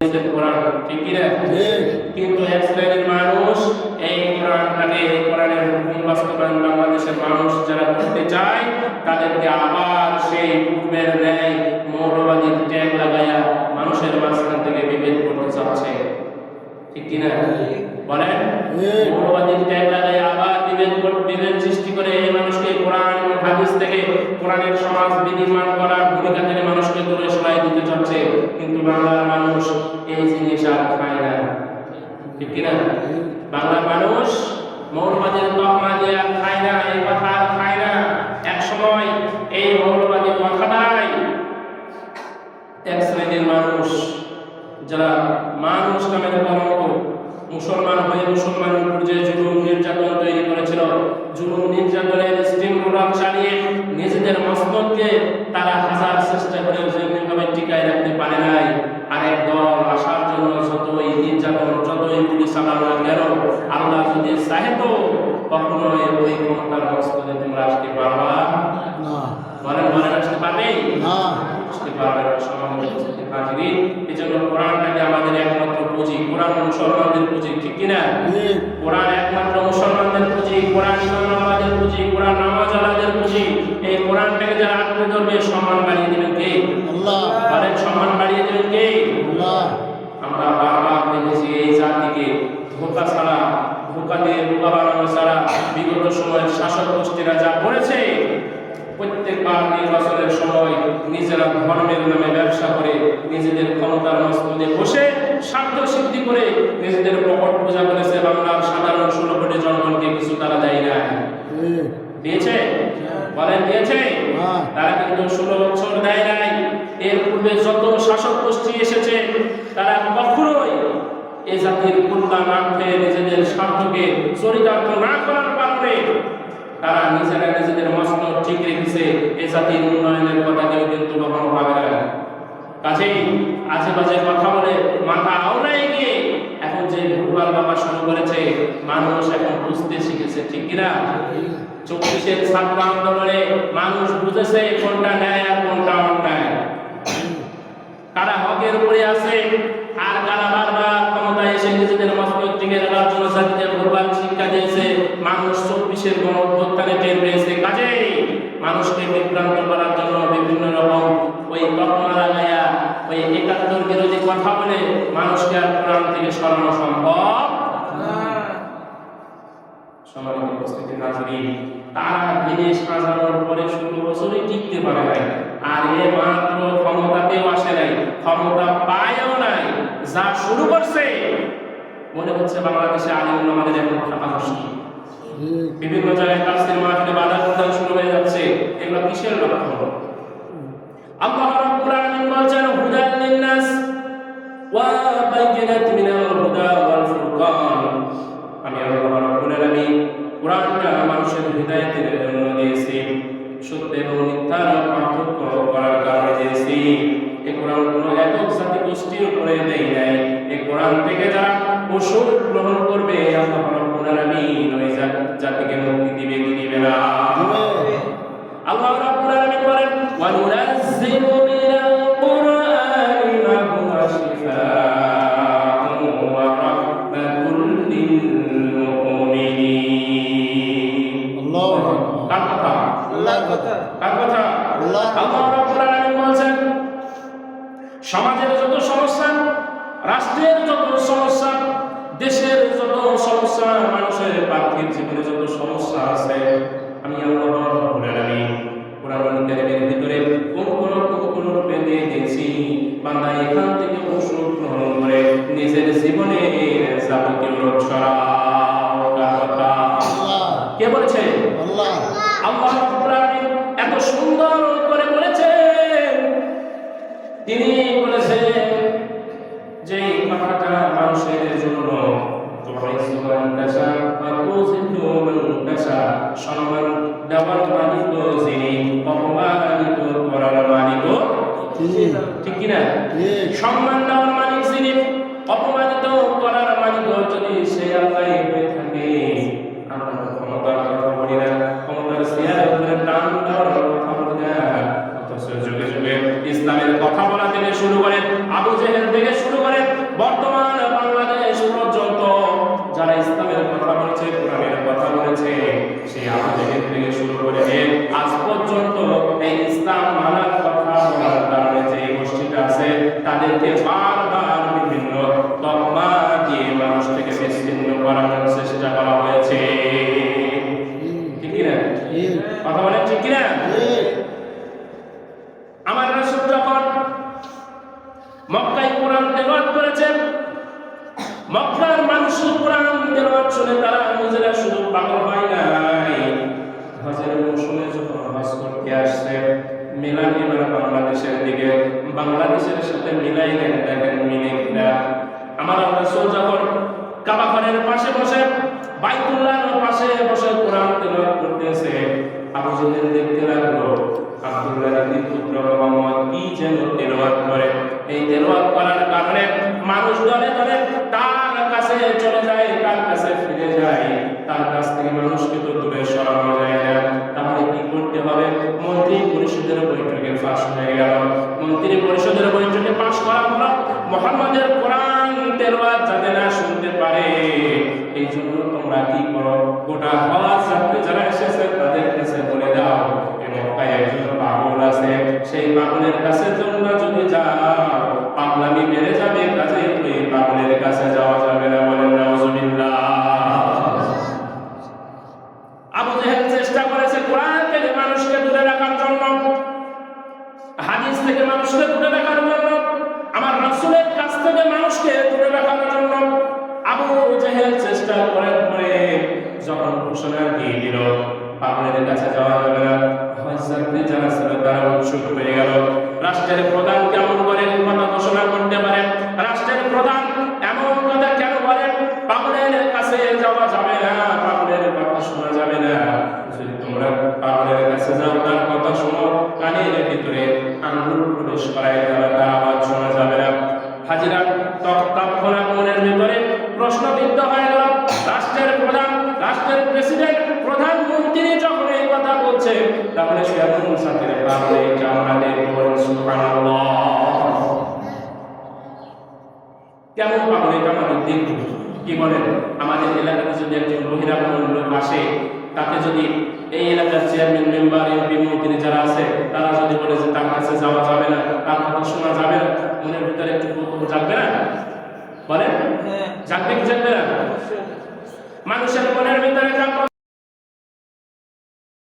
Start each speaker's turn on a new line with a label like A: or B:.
A: দিয়েছেন কোরআন ঠিক কি না? কিন্তু এক শ্রেণির মানুষ এই কোরআনটাকে এই কোরআনের হুকুম বাস্তবায়ন বাংলাদেশের মানুষ যারা করতে চায় তাদেরকে আবার সেই পূর্বের ন্যায় মৌলবাদীর ট্যাগ লাগাইয়া মানুষের মাঝখান থেকে বিভেদ করতে চাচ্ছে। ঠিক কি না? বলেন মৌলবাদীর ট্যাগ লাগাইয়া আবার বিভেদ বিভেদ সৃষ্টি করে এই মানুষকে কোরআন এবং হাদিস থেকে কোরআনের সমাজ বিনির্মাণ করার ভূমিকা থেকে মানুষকে দূরে সরাই দিতে চাচ্ছে। কিন্তু বাংলার মানুষ এই জিনিস আর খায় না। ঠিক কিনা? বাংলার মানুষ মৌলবাদীর তকমা দিয়ে আর খায় না এই কথা আর খায় না। এক সময় এই মৌলবাদী কথাটাই এক শ্রেণির মানুষ যারা মানুষ নামের কলঙ্ক মুসলমান হয়ে মুসলমানের উপর যে জুলুম নির্যাতন তৈরি করেছিল। জুলুম নির্যাতনের স্টিম রোলার চালিয়ে নিজেদের মস্তককে তারা হাজার চেষ্টা করেও যেমনিভাবে টিকায় রাখতে পারে নাই। আরেক দল আসার জন্য যতই নির্যাতন যতই গুলি চালানো না কেন আল্লাহ যদি চাহে তো কখনোই ওই ক্ষমতার মস্তকে তোমরা আসতে পারবা বলেন বলেন আসতে পারবে? আসতে পারবে না। হাজিরিন। এই জন্য একমাত্র পুঁজি কোরআন মুসলমানদের পুঁজি ঠিক কিনা? কোরআন একমাত্র মুসলমানদের পুঁজি কোরআন পুঁজি কোরআন নামাজ আলাদের পুঁজি। এই কোরআনটাকে যারা আঁকড়ে ধরবে সম্মান বাড়িয়ে দেবেন কে? সম্মান বাড়িয়ে দেবেন কে? আমরা বারবার দেখেছি এই জাতিকে ধোকা ছাড়া ধোকা দিয়ে বাড়ানো ছাড়া বিগত সময়ের শাসক গোষ্ঠীরা যা করেছে প্রত্যেকবার নির্বাচনের সময় নিজেরা ধর্মের নামে ব্যবসা করে নিজেদের ক্ষমতার স্বার্থ সিদ্ধি করে নিজেদের প্রকট পূজা করেছে বাংলার সাধারণ ষোলো কোটি জনগণকে কিছু তারা দেয় না দিয়েছে? বলেন দিয়েছে?
B: হ্যাঁ।
A: তারা কিন্তু ষোলো বছর দেয় নাই। এর পূর্বে যত শাসক গোষ্ঠী এসেছে তারা কখনোই এ জাতির কল্যাণার্থে নিজেদের স্বার্থকে চরিতার্থ না করার কারণে তারা নিজেরা নিজেদের মস্ত ঠিক রেখেছে। এ জাতির উন্নয়নের কথা কেউ কিন্তু কখনো ভাবে না। কাজেই বাজে কথা বলে মাথা আওড়ায় গিয়ে এখন যে ভুলভাল বাবা শুরু করেছে, মানুষ এখন বুঝতে শিখেছে, ঠিক কিনা? চব্বিশের ছাত্র আন্দোলনে মানুষ বুঝেছে কোনটা ন্যায় আর কোনটা অন্যায়। কারা হকের উপরে আছে আর কারা বারবার ক্ষমতায় এসে নিজেদের মস্তক টিকে রাখার জন্য জাতিকে ভুলভাল শিক্ষা দিয়েছে, মানুষ চব্বিশের গণ অভ্যুত্থানে টের পেয়েছে। কাজেই মানুষকে বিভ্রান্ত করার জন্য বিভিন্ন রকম ওই তকমা লাগাইয়া ওই একাত্তর বিরোধী কথা বলে মানুষকে আর কোরআন থেকে সরানো সম্ভব? উপস্থিতি তারা দিনে সাজানোর পরে ষোলো বছরই টিকতে পারে নাই, আর এ মাত্র ক্ষমতাতেও আসে নাই, ক্ষমতা পায়ও নাই, যা শুরু করছে। মনে হচ্ছে বাংলাদেশে আলিম বিভিন্ন জায়গায় তাফসীর মাহফিলে বাধা প্রদান শুরু হয়ে যাচ্ছে, এগুলো কিসের লক্ষণ? আল্লাহ মিনাল হুদা ওয়াল ফুরকান আমি আল্লাহ রাব্বুল আলামিন কোরআনটা মানুষের হৃদায়তের জন্য দিয়েছি সত্য এবং মিথ্যার পার্থক্য করার কারণে দিয়েছি। এই কোরআন কোনো একক জাতি গোষ্ঠীর উপরে দেই নাই। এই কোরআন থেকে যারা ওষুধ গ্রহণ করবে আল্লাহ রাব্বুল আলামিন ওই জাতিকে মুক্তি দিবে কি দিবে না? আল্লাহ রাব্বুল আলামিন বলেন ওয়া নুনাজ্জিলু মিনাল দিয়ে দিয়েছি বান্দা এখান থেকে ওষুধ গ্রহণ করে নিজের জীবনে যাবতীয় রোগ সরাও কথা? কে বলেছে? আল্লাহ। এত সুন্দর করে বলেছেন। তিনি ঠিক কিনা? সম্মান দেওয়ার মালিক যিনি অপমানিত করার মালিক যদি সে আল্লাহ হয়ে থাকে আমরা ক্ষমতার কথা বলি না। ক্ষমতার সিয়ার উপরে টান দেওয়ার কথা বলি না। যুগে যুগে ইসলামের কথা বলা থেকে শুরু করে আবু জেহেল থেকে শুরু করে বর্তমান বাংলাদেশ পর্যন্ত যারা ইসলামের কথা বলেছে কোরআনের কথা বলেছে সেই আবু জেহেল থেকে শুরু করে আজ পর্যন্ত এই ইসলাম মানার ক্ষমতার চেয়ারে বিভিন্ন তকমা দিয়ে মানুষটাকে বিচ্ছিন্ন করানোর চেষ্টা করা হয়েছে। ঠিক কিনা কথা বলেন ঠিক কিনা? আমার রাসূল যখন মক্কায় কোরআন তেলাওয়াত করেছেন মক্কার মানুষ কোরআন তেলাওয়াত শুনে তারা নিজেরা শুধু পাগল হয় নাই। হজের মৌসুমে যখন হজ করতে আসছে মিলান এবার বাংলাদেশের দিকে, বাংলাদেশের সাথে মিলাইলেন দেখেন মিলে কিনা আমার রাসূল যখন কাবা ঘরের পাশে বসে, বাইতুল্লাহর পাশে বসে কোরআন তেলাওয়াত করতেছে, আবু জেহেল দেখতে লাগল আব্দুল্লাহ নবীর পুত্র মোহাম্মদ কি যেন তেলাওয়াত করে। এই তেলাওয়াত করার কারণে মানুষ দলে দলে তার কাছে চলে যায়, তার কাছে ফিরে যায়। তার কাছ থেকে মানুষকে তো দূরে পরিষদের বৈঠকে ফাঁস হয়ে গেল। মন্ত্রী পরিষদের বৈঠকে পাশ করা হলো। মোহাম্মদের কোরআন তেলাওয়াত যাতে না শুনতে পারে, এই জন্য তোমরা কি করো? গোটা হওয়া ছাত্রী যারা এসেছে, তাদের কাছে বলে দাও। মক্কায় একজন পাগল আছে, সেই পাগলের কাছে তোমরা যদি যাও, পাগলামি বেড়ে যাবে কাজে ওই পাগলের কাছে যাওয়া যাবে না বলেন নাউজুবিল্লাহ মানুষকে দূরে রাখার জন্য, আমার রাসূলের কাছ থেকে মানুষকে দূরে রাখার জন্য আবু জেহেল চেষ্টা করে করে যখন ঘোষণা দিয়ে দিল পাগলের কাছে যাওয়া যাবে না। হযরত যারা ছিল তারা উৎসুক হয়ে গেল। রাষ্ট্রের প্রধান কেমন করে কথা ঘোষণা করতে পারে রাষ্ট্রের প্রধান এমন কথা কেন বলেন? পাগলের কাছে যাওয়া যাবে না পাগলের কথা শোনা যাবে না। যদি তোমরা পাগলের কাছে যাও তার প্রবেশ করাই যাবে তার আওয়াজ শোনা যাবে না। হাজিরা তৎক্ষণাৎ মনের ভিতরে প্রশ্নবিদ্ধ হয়ে গেল, রাষ্ট্রের প্রধান রাষ্ট্রের প্রেসিডেন্ট, প্রধানমন্ত্রী যখন এই কথা বলছে, তাহলে সে এমন সাথে পাগলে এটা আমাদের কেমন পাগল এটা আমাদের দেখব কি বলেন? আমাদের এলাকাতে যদি একজন বহিরাগমন লোক আসে, তাকে যদি এই এলাকার চেয়ারম্যান মেম্বার এমপি কথা শোনা যাবে না মনের ভিতরে একটু জাগবে না? বলেন জাগবে কি জাগবে না? মানুষের মনের ভিতরে জাগবে